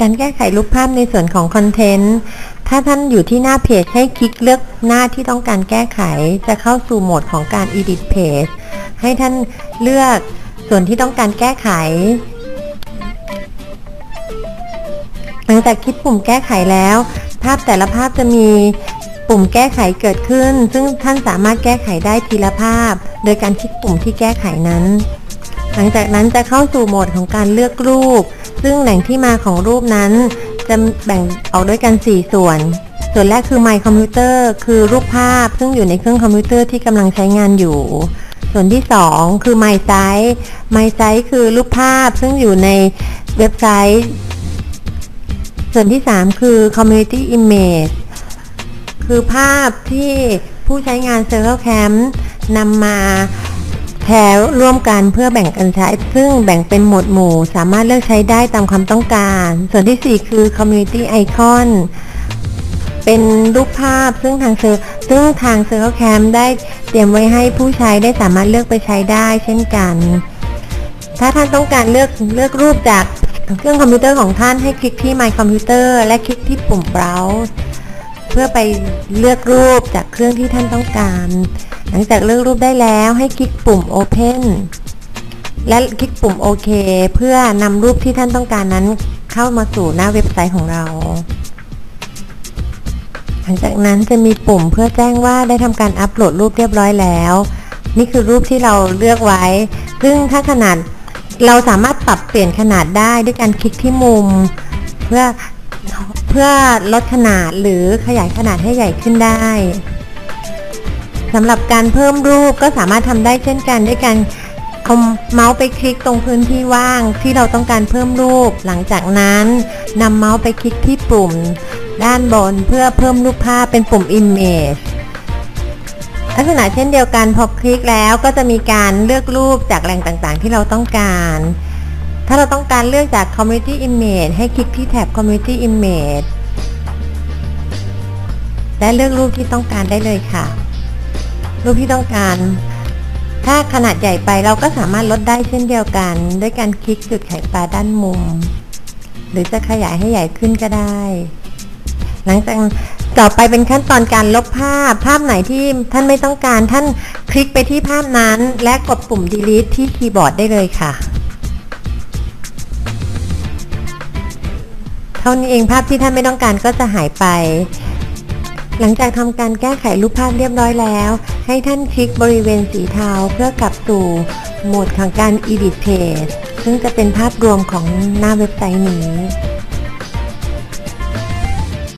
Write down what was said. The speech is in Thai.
การแก้ไขรูปภาพในส่วนของคอนเทนต์ ถ้าท่านอยู่ที่หน้าเพจให้คลิกเลือกหน้าที่ต้องการแก้ไข จะเข้าสู่โหมดของการ edit page ให้ท่านเลือกส่วนที่ต้องการแก้ไข หลังจากคลิกปุ่มแก้ไขแล้ว ภาพแต่ละภาพจะมีปุ่มแก้ไขเกิดขึ้น ซึ่งท่านสามารถแก้ไขได้ทีละภาพ โดยการคลิกปุ่มที่แก้ไขนั้น หลังจากนั้นจะเข้าสู่โหมดของการเลือกรูป ซึ่งแหล่งที่มาของรูปนั้น จะแบ่งออกด้วยกัน 4 ส่วน ส่วนแรกคือ My Computer คือรูปภาพ ซึ่งอยู่ในเครื่องคอมพิวเตอร์ที่กำลังใช้งานอยู่ ส่วนที่ 2 คือ My Site My Site คือรูปภาพ ซึ่งอยู่ในเว็บไซต์ ส่วนที่ 3 คือ Community Image คือภาพที่ผู้ใช้งาน Circle Camp นำมา แชร์ร่วมกันเพื่อแบ่งกันใช้ ซึ่งแบ่งเป็นหมวดหมู่ สามารถเลือกใช้ได้ตามความต้องการ ส่วนที่ 4 คือ Community Icon เป็นรูปภาพซึ่งทางเซอร์ซึ่งทาง Circle Camp ได้เตรียมไว้ให้ผู้ใช้ได้สามารถเลือกไปใช้ได้เช่นกัน ถ้าท่านต้องการเลือกเลือกรูปจากเครื่องคอมพิวเตอร์ของท่านให้คลิกที่ My Computer และคลิกที่ปุ่ม Browse พื่อไปเลือกรูปจากเครื่องที่ท่านต้องการ หลังจากเลือกรูปได้แล้วให้คลิกปุ่ม Open และคลิกปุ่มโอเคเพื่อนำรูปที่ท่านต้องการนั้นเข้ามาสู่หน้าเว็บไซต์ของเรา หลังจากนั้นจะมีปุ่มเพื่อแจ้งว่าได้ทำการอัปโหลดรูปเรียบร้อยแล้ว นี่คือรูปที่เราเลือกไว้ ซึ่งถ้าขนาดเราสามารถปรับเปลี่ยนขนาดได้ด้วยการคลิกที่มุม เพื่อ พื่อลดขนาดหรือขยายขนาดให้ใหญ่ขึ้นได้สำหรับการเพิ่มรูปก็สามารถทำได้เช่นกันด้วยการเอาเมาส์ไปคลิกตรงพื้นที่ว่าง ที่เราต้องการเพิ่มรูป หลังจากนั้นนำเมาส์ไปคลิกที่ปุ่ม ด้านบนเพื่อเพิ่มรูปภาพเป็นปุ่ม Image ลักษณะเช่นเดียวกันพอคลิกแล้วก็จะมีการเลือกรูปจากแหล่งต่างๆ ที่เราต้องการ ถ้าเราต้องการเลือกจาก Community Image ให้คลิกที่แถบ Community Image และเลือกรูปที่ต้องการได้เลยค่ะ รูปที่ต้องการ ถ้าขนาดใหญ่ไปเราก็สามารถลดได้เช่นเดียวกัน ด้วยการคลิกจุดไขปลาด้านมุม หรือจะขยายให้ใหญ่ขึ้นก็ได้ หลังจากต่อไปเป็นขั้นตอนการลบภาพ ภาพไหนที่ท่านไม่ต้องการท่านคลิกไปที่ภาพนั้น และกดปุ่ม delete ที่คีย์บอร์ดได้เลยค่ะ ท่านี้เองภาพที่ท่านไม่ต้องการก็จะหายไป หลังจากทำการแก้ไขรูปภาพเรียบร้อยแล้ว ให้ท่านคลิกบริเวณสีเทาเพื่อกลับสู่โหมดของการ edit page ซึ่งจะเป็นภาพรวมของหน้าเว็บไซต์นี้